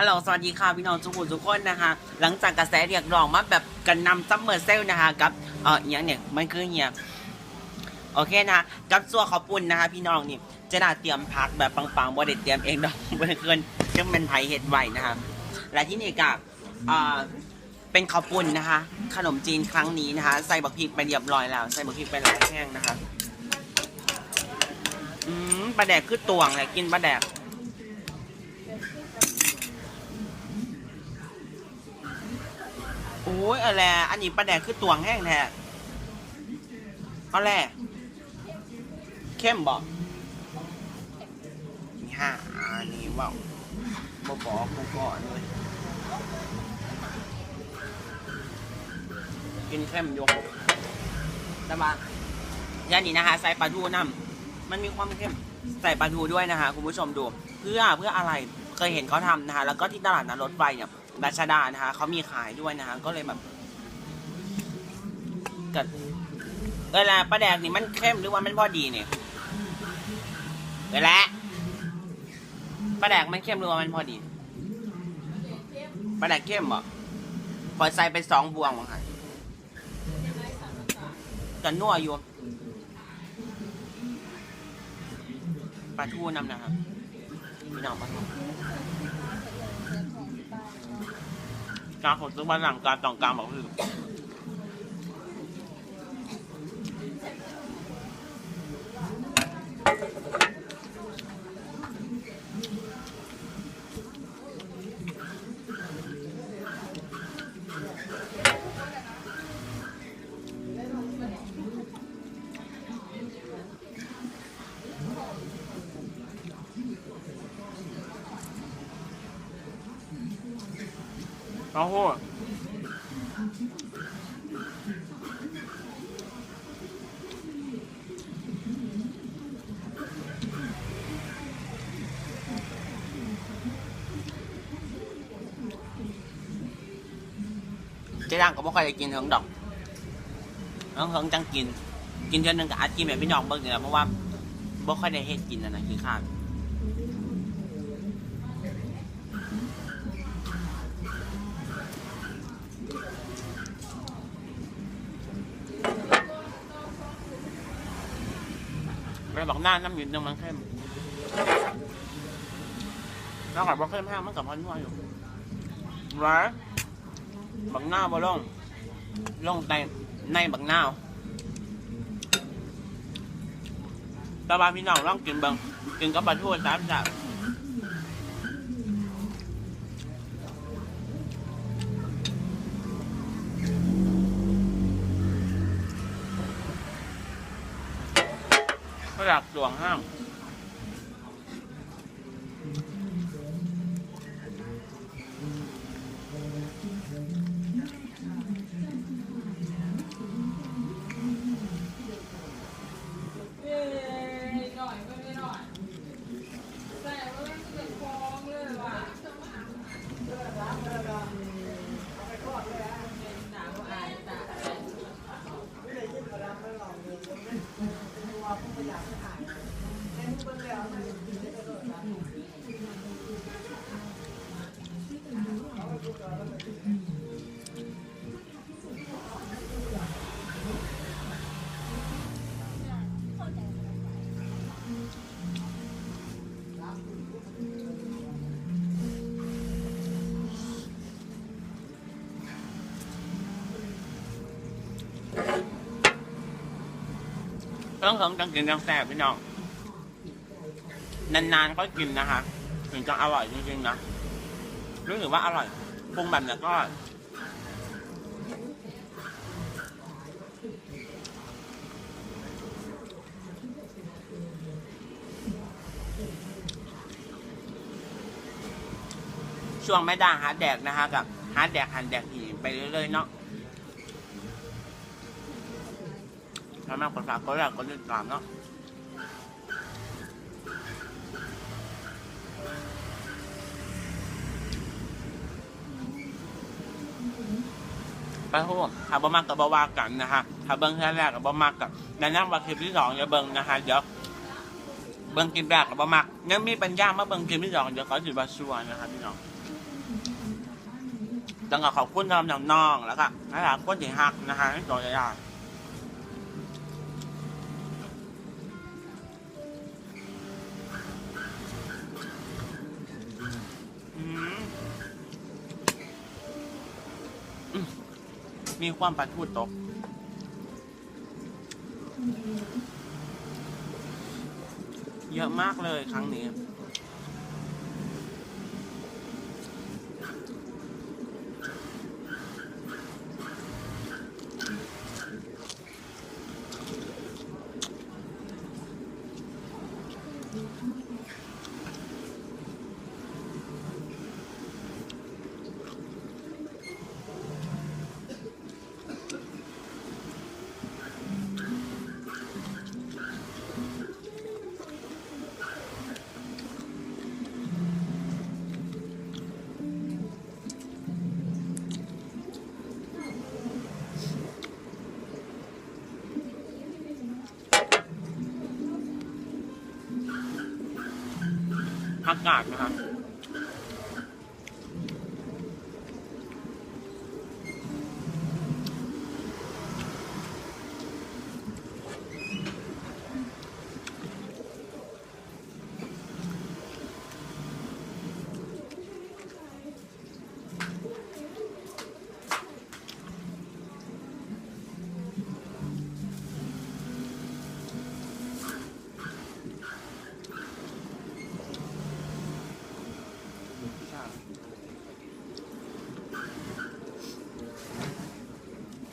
ฮัลโหลสวัสดีค่ะพี่น้องทุกคนทุกคนนะคะ หลังจากกระแสเรียกร้องมาแบบกันนำซัมเมอร์เซลนะคะกับเอออย่างเนี่ยมันคือเหียโอเคนะกับซัวขอบปุ่นนะคะ พี่น้องนี่จะน่าเตรียมพักแบบปังๆบ่ได้เตรียมเองดอกเพื่อนเกินจึงเป็นไผเห็ดไหวนะคะและที่นี่กับเอ่อเป็นข้าวปุ้นนะคะ ขนมจีนครั้งนี้นะคะ ใส่บักพริกไปเรียบร้อยแล้ว ใส่บักพริกไปหลายแห้งนะคะ อืมปลาแดกคือตวงเลยกินปลาแดก โอ้ยอะไรอันนี้ปลาแดกคือตวงแห้งแท้เอาแหละเข้มบอกนี่ห้าอันนี้ว้าวบบอกกูก่อนเลยกินเข้มยกได้ปะย่านนี้นะคะ ใส่ปลาทูน้ำมันมีความเข้มใส่ปลาทูด้วยนะคะ คุณผู้ชมดู เพื่อเพื่ออะไรเคยเห็นเขาทำนะคะ แล้วก็ที่ตลาดนัดรถไฟเนี่ย รัชดานะคะเขามีขายด้วยนะคะก็เลยแบบเกิดเวลาปลาแดกนี่มันเข้มหรือว่ามันพอดีเนี่ยเวลาปลาแดกมันเข้มหรือว่ามันพอดีปลาแดกเข้มเหรอพอใส่ไปสองบวงมั้งค่ะกันนัวอยู่ปลาทูน้ำนะครับพี่น้องปลาทู การขนซื้อมาหลังการต่องกลางบอกคือ เอาหัวเจ๊ดังก็บ่ค่อยได้กินเถิงดอกเถิงเถิงจังกิน กินเท่านึงกับอาจีแบบพี่น้องเบิ่งนี่แหละเพราะว่าบ่ค่อยได้เฮ็ดกินนะนะคือข้าว ไปบอกหน้าน้ำหยุดนึงมันเข้มแล้วกับบอเข้มแห้งมันกับพันนัวอยู่ร้ายบักหน้าบ่ลงลงในในบักหน้าตาบาพี่น้องลองกินบังกินกับปลาทูสามจับก็ อยากสวงห้าง เพิ่องเพิ่งจังกินจังแซ่บพี่น้อง นานๆก็กินนะคะ ถึงจะอร่อยจริงๆนะรู้สึกว่าอร่อยปรุงแบบเนี้ยก็ ช่วงไม่ด่างหาแดกนะคะ กับหาแดกหันแดกหีไปเรื่อยๆเนาะ ถ้ามากกดฝากก็อยากก็ติดตามเนาะไปพูดถ้าบ่มากกับบ่ว่ากันนะฮะถ้าเบิ้งแค่แรกกับบ่มากกับแนะนำว่าคลิปที่สองอย่าเบิ้งนะฮะเดี๋ยวเบิ้งคลิปแรกกับบ่มากยังมีปัญญามาเบิ้งคลิปที่สองเดี๋ยวเขาสิบาชัวนะครับพี่น้องจังกับขอบคุณสำหรับน้องแล้วก็หลายๆคนที่ฮักนะคะให้ต่อยา มีความปัดพูดตก เยอะมากเลยครั้งนี้ อากากนะครับ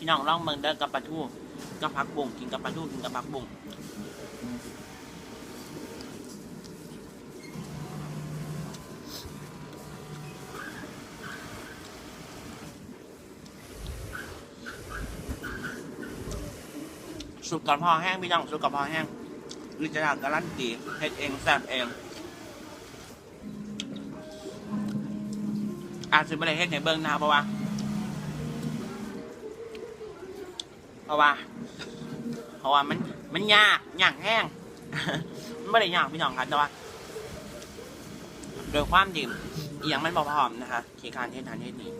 พี่น้องลองเมืองเดินกับปลาทูกับผักบุ้งกินกับปลาทูกินกับผักบุ้งสุกกับพอแห้งพี่น้องสุกกับพอแห้งลิจนาการันตีเฮ็ดเองแซ่บเอง อาจจะไม่ได้เฮ็ดในเบิ้งนะครับเพราะว่า เพราะว่า เพราะว่ามันมันยากยากแห้งมันไม่ได้ยากพี่น้องครับแต่ว่าโดยความดิ่มอหย่างมันบอพร้อมนะคะคีการเทศทานเทศนี้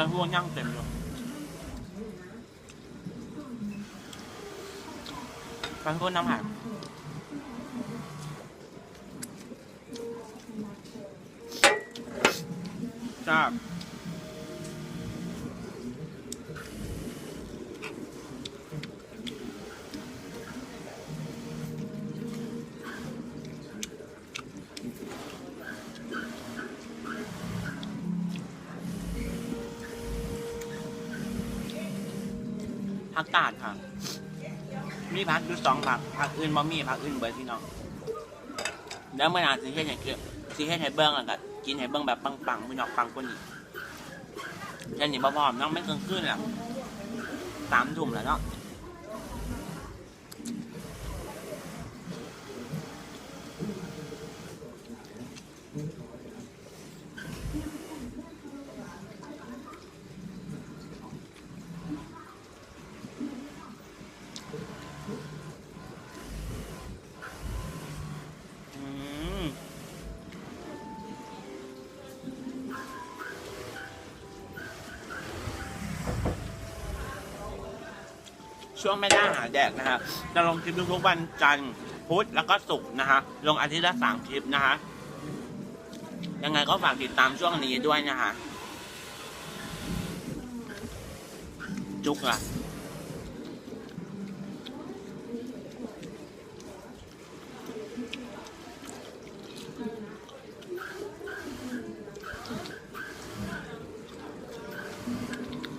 ปลาพวกย่างเต็มอยู่ปลาพวกน้ำหายจ้า ผักกาดค่ะ มีผักอยู่สองผักผักอื่นบ่มีผักอื่นเบิดพี่น้องแล้วเมื่อนานสิเฮ็ดให้เกลือสิเฮ็ดให้เบิ้งแล้วก็กินให้เบิ้งแบบปังๆพี่น้องปังกว่านี้ยันนี่บ่พร้อมน้องไม่เกินคืนอะสามทุ่มแล้วเนาะ ช่วงไม่ได้หาแดกนะฮะจะลงคลิปทุกๆวันจันทร์พุธแล้วก็ศุกร์นะฮะลงอาทิตย์ละสามคลิปนะฮะยังไงก็ฝากติดตามช่วงนี้ด้วยนะฮะจุกอะ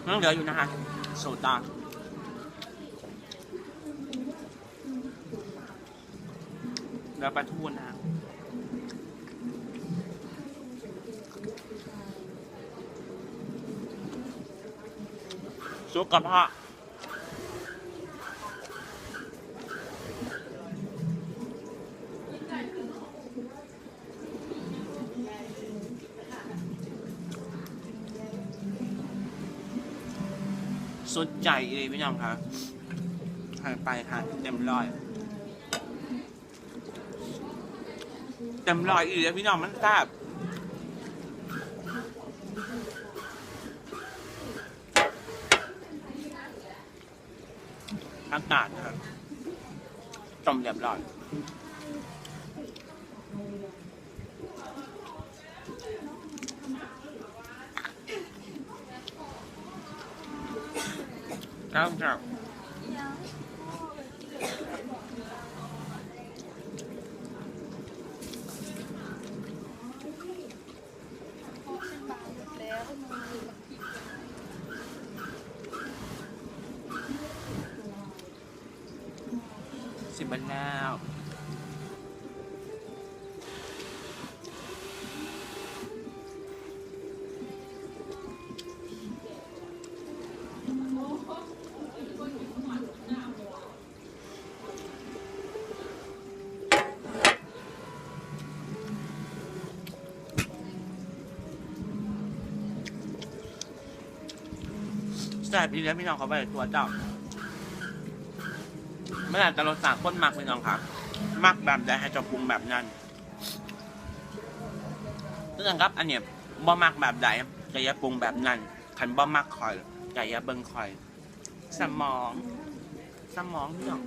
ยังเหลืออยู่นะฮะโซดา เหลือปลาทูนะซุปกระเพาะสุดใจเลยพี่น้องคะทานไปค่ะเต็มร้อย เต็มร้อยอีกแล้วพี่น้องมันแซ่บอากาศครับต้มเรียบร้อยครับครับ สิบวันแล้วแซ่บดีแล้วพี่น้องเขาไปตัวเจ้า เมื่อไหร่จะรสสามคนมักเลยน้องคะหมักแบบใดให้เจะปรุงแบบนั้นเรื่องครับอันเนี้ยบ่มักแบบใดก็อย่าปรุงแบบนั้นคันบ่มักคอยก็อย่าเบิ่งคอย สมอง สมองพี่น้อง